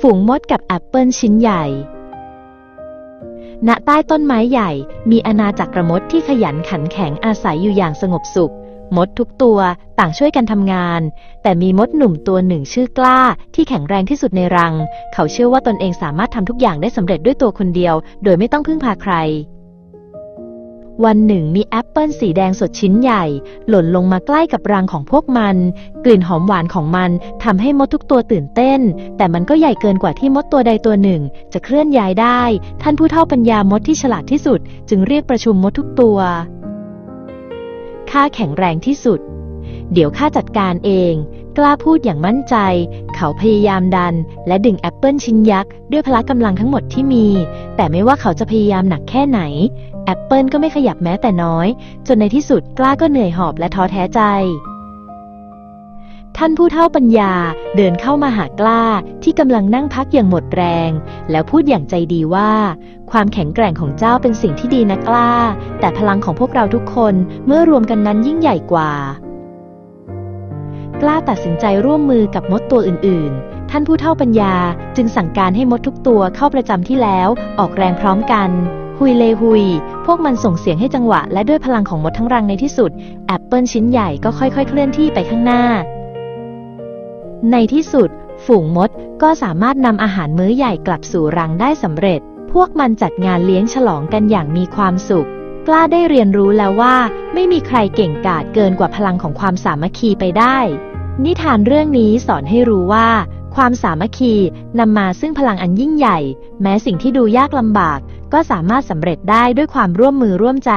ฝูงมดกับแอปเปิลชิ้นใหญ่ ณ ใต้ต้นไม้ใหญ่ มีอาณาจักรมดที่ขยันขันแข็งอาศัยอยู่อย่างสงบสุข มดทุกตัวต่างช่วยกันทำงาน แต่มีมดหนุ่มตัวหนึ่งชื่อกล้า ที่แข็งแรงที่สุดในรัง เขาเชื่อว่าตนเองสามารถทำทุกอย่างได้สำเร็จด้วยตัวคนเดียว โดยไม่ต้องพึ่งพาใคร วันหนึ่งมีแอปเปิลสีแดงสดชิ้นใหญ่ หล่นลงมาใกล้กับรังของพวกมัน กลิ่นหอมหวานของมันทำให้มดทุกตัวตื่นเต้น แต่มันก็ใหญ่เกินกว่าที่มดตัวใดตัวหนึ่ง จะเคลื่อนย้ายได้ ท่านผู้เฒ่าปัญญามดที่ฉลาดที่สุด จึงเรียกประชุมมดทุกตัว ข้าแข็งแรงที่สุด เดี๋ยวข้าจัดการเอง กล้าพูดอย่างมั่นใจ เขาพยายามดัน และดึงแอปเปิลชิ้นยักษ์ด้วยพละกำลังทั้งหมดที่มี แต่ไม่ว่าเขาจะพยายามหนักแค่ไหน แอปเปิลก็ไม่ขยับแม้แต่น้อย จนในที่สุดกล้าก็เหนื่อยหอบและท้อแท้ใจ ท่านผู้เฒ่าปัญญาเดินเข้ามาหากล้าที่กำลังนั่งพักอย่างหมดแรง แล้วพูดอย่างใจดีว่า ความแข็งแกร่งของเจ้าเป็นสิ่งที่ดีนะกล้า แต่พลังของพวกเราทุกคนเมื่อรวมกันนั้นยิ่งใหญ่กว่า กล้าตัดสินใจร่วมมือกับมดตัวอื่น ๆ ท่านผู้เฒ่าปัญญาจึงสั่งการให้มดทุกตัวเข้าประจำที่แล้วออกแรงพร้อมกัน หุยเลหุย พวกมันส่งเสียงให้จังหวะ และด้วยพลังของมดทั้งรังในที่สุด แอปเปิลชิ้นใหญ่ก็ค่อยๆ เคลื่อนที่ไปข้างหน้า ในที่สุด ฝูงมดก็สามารถนำอาหารมื้อใหญ่กลับสู่รังได้สำเร็จ พวกมันจัดงานเลี้ยงฉลองกันอย่างมีความสุข กล้าได้เรียนรู้แล้วว่า ไม่มีใครเก่งกาจเกินกว่าพลังของความสามัคคีไปได้ นิทานเรื่องนี้สอนให้รู้ว่าความสามัคคีนำมาซึ่งพลังอันยิ่งใหญ่ แม้สิ่งที่ดูยากลำบาก ก็สามารถสำเร็จได้ด้วยความร่วมมือร่วมใจ